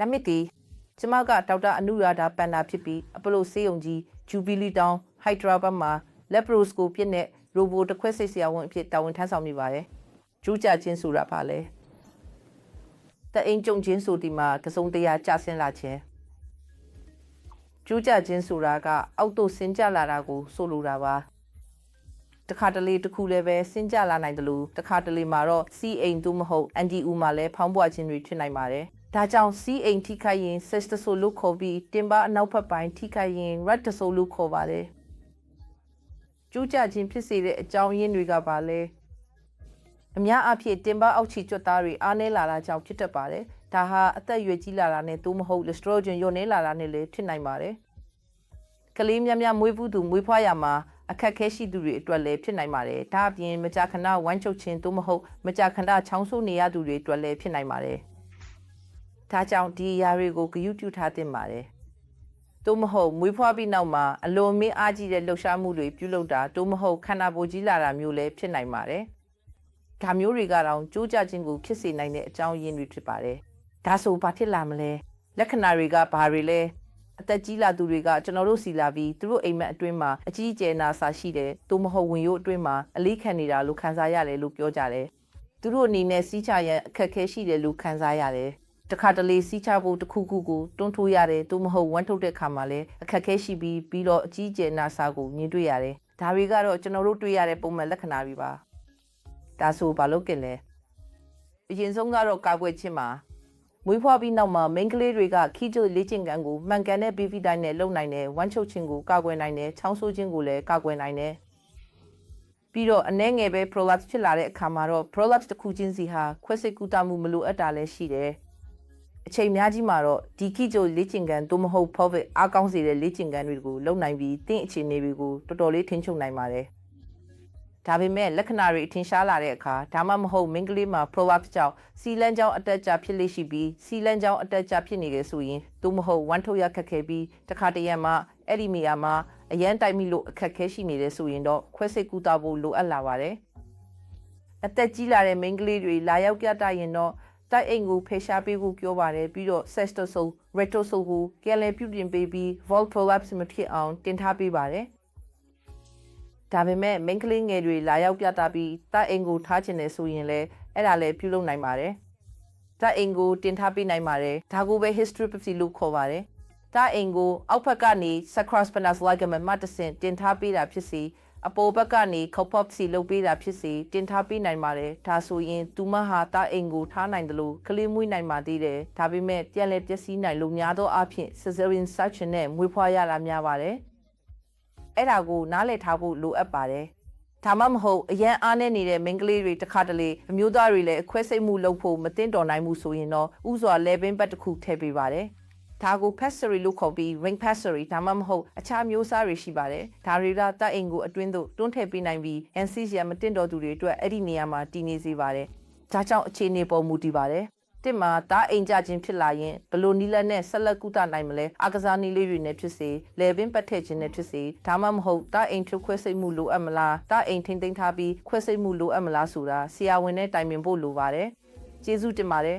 နမစ်တီကျမကဒေါက်တာအနုရာဓာပန္နာဖြစ်ပြီးအပလိုဆေးရုံကြီးဂျူဘီလီတောင်ဟိုက်ဒရာဘတ်မှာလက်ပရိုစကိုပြစ်နဲ့ရိုဘိုတစ်ခွက်စိတ်ဆရာဝန်အဖြစ်တာဝန်ထမ်းဆောင်နေပါတယ်။ကျူးကြချင်းဆိုတာပါလေ။တအိမ်ကြုံချင်းဆိုဒီမှာကစုံတရားကြဆင်းလာခြင်းကျူးကြချင်းဆိုတာကအောက်သို့ဆင်းကြလာတာကိုဆိုလိုတာပါ။တခါတလေတစ်ခုလည်းပဲဆင်းကြလာနိုင်တယ်လို့တခါတလေမှာတော့စီအိမ်သို့မဟုတ်အန်ဒီအူမှာလည်းဖောင်းပွားခြင်းတွေဖြစ်နိုင်ပါတယ်။ ဒါကြောင့်စီအိမ်ထိခိုက်ရင် sest ဆိုလို့ခေါ်ပြီးတင်ပါအနောက်ဘက်ပိုင်းထိခိုက်ရင် rat ဆိုလို့ခေါ်ပါတယ်။ကျူးကြခြင်းဖြစ်စေတဲ့အကြောင်းရင်းတွေကပါလဲအများအားဖြင့်တင်ပါအောက်ခြေကြွက်သားတွေအားနည်းလာတာကြောင့်ဖြစ်တတ်ပါတယ်။ဒါဟာအသက်အရွယ်ကြီးလာတာနဲ့သို့မဟုတ် estrogen ညွန်နေလာတာနဲ့လည်းဖြစ်နိုင်ပါတယ်။ကလေးများများမွေးဖူးသူမွေးဖွားရမှာအခက်အခဲရှိသူတွေအတွက်လည်းဖြစ်နိုင်ပါတယ်။ဒါအပြင်မကြာခဏဝမ်းချုပ်ခြင်းသို့မဟုတ်မကြာခဏချောင်းဆိုးနေရသူတွေအတွက်လည်းဖြစ်နိုင်ပါတယ်။ ဒါကြောင့်ဒီအရာတွေကိုဂရုပြုထားသင့်ပါတယ်။သို့မဟုတ်မွေးဖွားပြီးနောက်မှာအလွန်မင်းအားကြီးတဲ့လှုပ်ရှားမှုတွေပြုလုပ်တာသို့မဟုတ်ခန္ဓာကိုယ်ကြီးလာတာမျိုးလည်းဖြစ်နိုင်ပါတယ်။ဒါမျိုးတွေကတော့ကြိုးကြခြင်းကိုဖြစ်စေနိုင်တဲ့အကြောင်းရင်းတွေဖြစ်ပါတယ်။ဒါဆိုဘာဖြစ်လာမလဲ။လက္ခဏာတွေကဘာတွေလဲ။အသက်ကြီးလာသူတွေကကျွန်တော်တို့စီလာပြီးသူတို့အိမ်မက်အတွင်းမှာအကြီးအကျယ်နာစာရှိတယ်။သို့မဟုတ်ဝင်ရိုးအတွင်းမှာအလေးခံနေတာလို့ခံစားရတယ်လို့ပြောကြတယ်။သူတို့အနေနဲ့စီးချရန်အခက်အခဲရှိတယ်လို့ခံစားရတယ်။ တခါတလေစီးချဖို့တစ်ခုခုကိုတွန်းထိုးရတယ်။သို့မဟုတ်ဝမ်းထုတ်တဲ့ခါမှာလည်းအခက်အခဲရှိပြီးပြီးတော့အကြီးအကျယ်နာစာကိုမြင်တွေ့ရတယ်။ဒါတွေကတော့ကျွန်တော်တို့တွေ့ရတဲ့ပုံမှန်လက္ခဏာတွေပါ။ဒါဆိုဘာလို့ကင်လဲ။အရင်ဆုံးကတော့ကာကွယ်ခြင်းပါ။မွေးဖွားပြီးနောက်မှာမိန်းကလေးတွေကခီးကျိုလေ့ကျင့်ခန်းကိုမှန်ကန်တဲ့ BV တိုင်းနဲ့လုပ်နိုင်တယ်ဝမ်းချုပ်ခြင်းကိုကာကွယ်နိုင်တယ်ချောင်းဆိုးခြင်းကိုလည်းကာကွယ်နိုင်တယ်ပြီးတော့အနှဲငယ်ပဲ prolapse ဖြစ်လာတဲ့အခါမှာတော့ prolapse တစ်ခုချင်းစီဟာခွဲစိတ်ကူတာမှုမလိုအပ်တာလည်းရှိတယ် အချိန်များကြီးမှာတော့ဒီခီးကျိုလေ့ကျင့်ခန်းသို့မဟုတ် pelvic အားကောင်းစေတဲ့လေ့ကျင့်ခန်းတွေကိုလုပ်နိုင်ပြီးတင့်အခြေအနေတွေကိုတော်တော်လေးထိန်းချုပ်နိုင်ပါတယ်ဒါပေမဲ့လက္ခဏာတွေအထင်ရှားလာတဲ့အခါဒါမှမဟုတ်မိန်းကလေးမှာ prolapse ကြောင့်စီလန်းကြောင်းအတက်အကျဖြစ်လေ့ရှိပြီးစီလန်းကြောင်းအတက်အကျဖြစ်နေတယ်ဆိုရင်သို့မဟုတ်ဝမ်းထုတ်ရခက်ခဲပြီးတခါတရံမှာအဲ့ဒီနေရာမှာအရန်တိုက်မိလို့အခက်ခဲရှိနေတယ်ဆိုရင်တော့ခွဲစိတ်ကူတာဖို့လိုအပ်လာပါတယ်အသက်ကြီးလာတဲ့မိန်းကလေးတွေလာရောက်ပြတရင်တော့ တိုက်အိမ်ကိုဖေရှားပေးဖို့ပြောပါတယ်ပြီးတော့ sestosol retosol ကိုကယ်လယ်ပြုပြင်ပေးပြီး volt prolapse မဖြစ်အောင်တင်ထားပေးပါတယ်ဒါပေမဲ့မိန်းကလေးငယ်တွေလာရောက်ပြတာပြီးတိုက်အိမ်ကိုထားခြင်းနဲ့ဆိုရင်လည်းအဲ့ဒါလည်းပြုလုပ်နိုင်ပါတယ်။တိုက်အိမ်ကိုတင်ထားပေးနိုင်ပါတယ်။ဒါကိုပဲ hysteropathy လို့ခေါ်ပါတယ်။တိုက်အိမ်ကိုအောက်ဘက်ကနေ sacrospinous ligament မှတစ်ဆင့်တင်ထားပေးတာဖြစ်စီ အပေါ်ဘက်ကနေ copopsy လုပ်ပေးတာဖြစ်စီတင်ထားပေးနိုင်ပါတယ်။ဒါဆိုရင်သူမဟာတိုက်အိမ်ကိုထားနိုင်တယ်လို့ကလေးမွေးနိုင်ပါသေးတယ်။ဒါပေမဲ့ပြန်လည်ပျက်စီးနိုင်လို့များသောအားဖြင့် cesarean section နဲ့မွေးဖွားရတာများပါတယ်။အဲ့ဒါကိုနားလည်ထားဖို့လိုအပ်ပါတယ်။ဒါမှမဟုတ်အရန်အားနေနေတဲ့မိန်းကလေးတွေတစ်ခါတလေအမျိုးသားတွေလည်းအခွဲစိတ်မှုလုပ်ဖို့မတင်တော်နိုင်မှုဆိုရင်တော့ဥစွာလဲပင်ပတ်တစ်ခုထည့်ပေးပါတယ်။ ဒါကို pessary လို့ခေါ်ပြီး ring pessary ဒါမှမဟုတ်အခြားမျိုးစားတွေရှိပါတယ်။ဒါတွေကတပ်အိမ်ကိုအတွင်းသို့တွန်းထည့်ပေးနိုင်ပြီး NCC ရမတင်တော်သူတွေအတွက်အဲ့ဒီနေရာမှာတည်နေစေပါတယ်။ဒါကြောင့်အခြေအနေပေါ်မူတည်ပါတယ်။တစ်မှာတားအိမ်ကြခြင်းဖြစ်လာရင်ဘလို့နီလက်နဲ့ဆက်လက်ကုသနိုင်မလဲအကစားနည်းလေးတွေနဲ့ဖြစ်စေလေပင်ပတ်ထည့်ခြင်းနဲ့ဖြစ်စေဒါမှမဟုတ်တားအိမ်ထုတ်ခွဲစိတ်မှုလိုအပ်မလားတားအိမ်ထိမ့်သိမ်းထားပြီးခွဲစိတ်မှုလိုအပ်မလားဆိုတာဆရာဝန်နဲ့တိုင်ပင်ဖို့လိုပါတယ်ကျေးဇူးတင်ပါတယ်